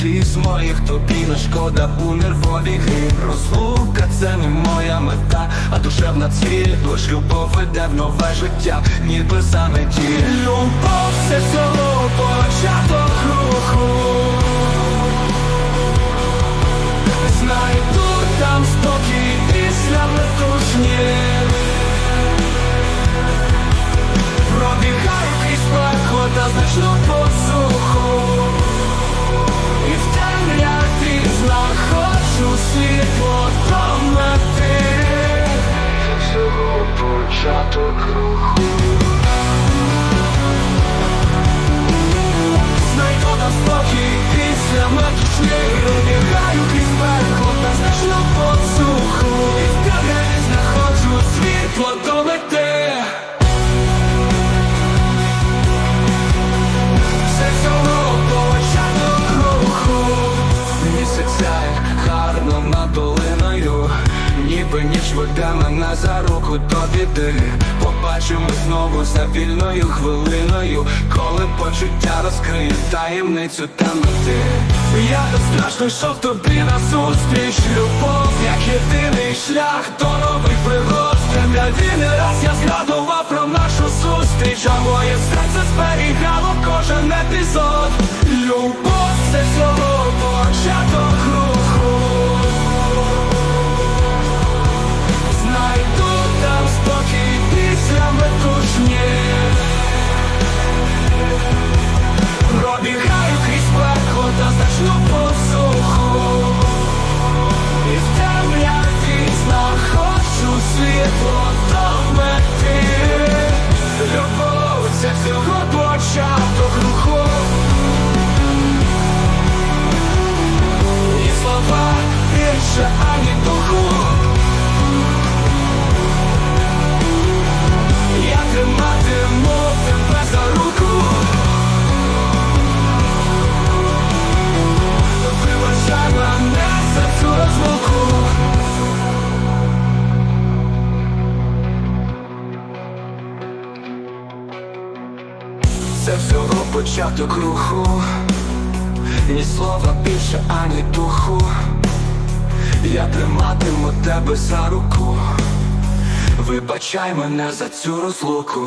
сліз моїх тобі не шкода у нервові грім Розлука це не моя мета, а душевна ціль, Лиш любов веде в нове життя, ніби саме ті Любов це всього початок руху. Початок руху. Знайду там спокій після метушні Пробігаю крізь пекло та значну посуху. І в темряві знаходжу світло до мети. Все Місяця як гарно над долиною Ніби ніч веде мене за руку до біди. Побачимо знову за вільною хвилиною Коли почуття розкриє таємницю темноти Я страшно йшов тобі назустріч. Любов як єдиний шлях до нових пригод. Для не раз я згадував Це всього початок руху. Ні слова більше, ані духу. Я триматиму тебе за руку. Вибачай мене за цю розлуку